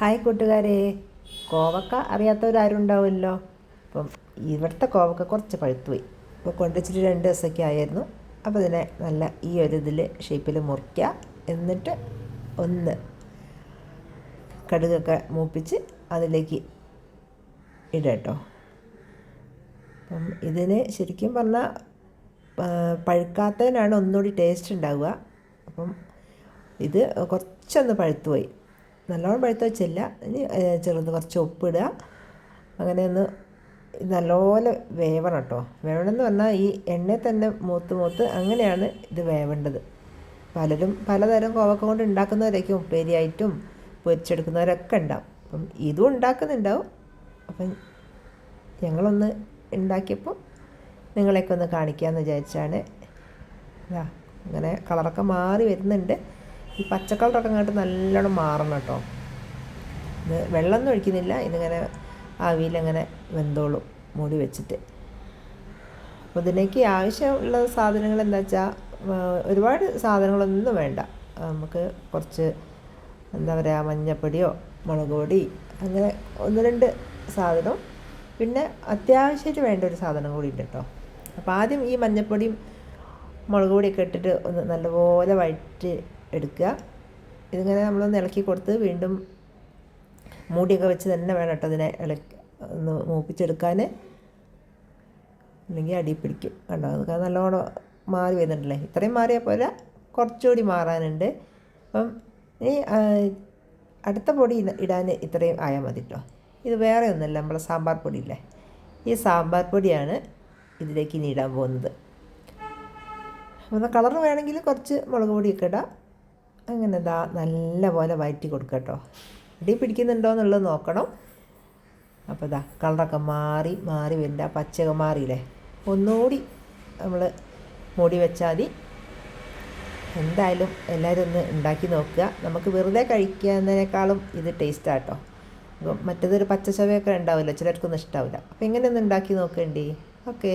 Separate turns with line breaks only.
Hi കൂട്ടുകാരെ. കോവക്ക അറിയാത്തവരാരുണ്ടാവുമല്ലോ? അപ്പം ഇവിടുത്തെ കോവക്ക കുറച്ച് പഴുത്തുപോയി. അപ്പോൾ കൊണ്ടുവച്ചിട്ട് രണ്ട് ദിവസമൊക്കെ ആയിരുന്നു. അപ്പോൾ ഇതിനെ നല്ല ഈ ഒരു ഇതിൽ ഷേപ്പിൽ മുറിക്കുക എന്നിട്ട് ഒന്ന് കടുകൊക്കെ മൂപ്പിച്ച് അതിലേക്ക് ഇടുക കേട്ടോ. അപ്പം ഇതിന് ശരിക്കും പറഞ്ഞാൽ പഴുക്കാത്തതിനാണ് ഒന്നുകൂടി ടേസ്റ്റ് ഉണ്ടാവുക. അപ്പം ഇത് കുറച്ചൊന്ന് പഴുത്തുപോയി. നല്ലോണം പഴുത്ത് വെച്ചില്ല. ഇനി ചെറുത് കുറച്ച് ഉപ്പിടുക. അങ്ങനെ ഒന്ന് നല്ലപോലെ വേവണം കേട്ടോ വേവണം എന്ന് പറഞ്ഞാൽ ഈ എണ്ണയിൽ തന്നെ മൂത്ത് മൂത്ത് അങ്ങനെയാണ് ഇത് വേവേണ്ടത്. പലരും പലതരം കോവക്ക കൊണ്ട് ഉണ്ടാക്കുന്നവരൊക്കെ ഉപ്പേരിയായിട്ടും പൊരിച്ചെടുക്കുന്നവരൊക്കെ ഉണ്ടാവും. അപ്പം ഇതും ഉണ്ടാക്കുന്നുണ്ടാവും. അപ്പം ഞങ്ങളൊന്ന് ഉണ്ടാക്കിയപ്പോൾ നിങ്ങളെയൊക്കെ ഒന്ന് കാണിക്കാമെന്ന് വിചാരിച്ചാണ്. അങ്ങനെ കളറൊക്കെ മാറി വരുന്നുണ്ട്. ഈ പച്ചക്കളറൊക്കെ അങ്ങോട്ട് നല്ലോണം മാറണം കേട്ടോ. ഇത് വെള്ളമൊന്നും ഒഴിക്കുന്നില്ല. ഇതിങ്ങനെ ആവിയിലങ്ങനെ വെന്തോളും മൂടി വെച്ചിട്ട്. അപ്പോൾ ഇതിലേക്ക് ആവശ്യമുള്ള സാധനങ്ങൾ എന്താ വെച്ചാൽ ഒരുപാട് സാധനങ്ങളൊന്നും വേണ്ട. നമുക്ക് കുറച്ച് എന്താ പറയുക മഞ്ഞപ്പൊടിയോ മുളക് പൊടി അങ്ങനെ ഒന്ന് രണ്ട് സാധനവും പിന്നെ അത്യാവശ്യമായിട്ട് വേണ്ട ഒരു സാധനം കൂടി ഉണ്ട് കേട്ടോ. അപ്പോൾ ആദ്യം ഈ മഞ്ഞപ്പൊടിയും മുളക് പൊടിയൊക്കെ ഇട്ടിട്ട് ഒന്ന് നല്ലപോലെ വഴറ്റി എടുക്കുക. ഇതിങ്ങനെ നമ്മളൊന്ന് ഇളക്കി കൊടുത്ത് വീണ്ടും മൂടിയൊക്കെ വെച്ച് തന്നെ വേണം കേട്ടോ അതിനെ ഇളക്കി ഒന്ന് മൂപ്പിച്ചെടുക്കാൻ അല്ലെങ്കിൽ അടി പിടിക്കും കണ്ടോ? അത് നല്ലോണം മാറി വരുന്നുണ്ടല്ലേ? ഇത്രയും മാറിയാൽ പോരാ. കുറച്ചുകൂടി മാറാനുണ്ട്. അപ്പം ഈ അടുത്ത പൊടി ഇടാൻ ഇത്രയും ആയാൽ മതി കേട്ടോ ഇത് വേറെ ഒന്നുമല്ല. നമ്മളെ സാമ്പാർ പൊടിയില്ലേ? ഈ സാമ്പാർ പൊടിയാണ് ഇതിലേക്ക് ഇനി ഇടാൻ പോകുന്നത്. അപ്പോൾ കളർ വേണമെങ്കിൽ കുറച്ച് മുളക് പൊടിയൊക്കെ ഇടാം. അങ്ങനെ ഇതാ നല്ല പോലെ വയറ്റി കൊടുക്കുക കേട്ടോ. അടി പിടിക്കുന്നുണ്ടോ എന്നുള്ളത് നോക്കണം. അപ്പോൾ ഇതാ കളറൊക്കെ മാറി മാറി വരുന്നുണ്ട്. പച്ചക മാറിയില്ലേ? ഒന്നുകൂടി നമ്മൾ മൂടി വെച്ചാൽ മതി. എന്തായാലും എല്ലാവരും ഒന്ന് ഉണ്ടാക്കി നോക്കുക. നമുക്ക് വെറുതെ കഴിക്കുന്നതിനേക്കാളും ഇത് ടേസ്റ്റാണ് കേട്ടോ. അപ്പം മറ്റേതൊരു പച്ച ചവയൊക്കെ ഉണ്ടാവില്ല. ചിലർക്കൊന്നും ഇഷ്ടാവില്ല. അപ്പോൾ ഇങ്ങനെ ഒന്ന് ഉണ്ടാക്കി നോക്കേണ്ടി ഓക്കേ.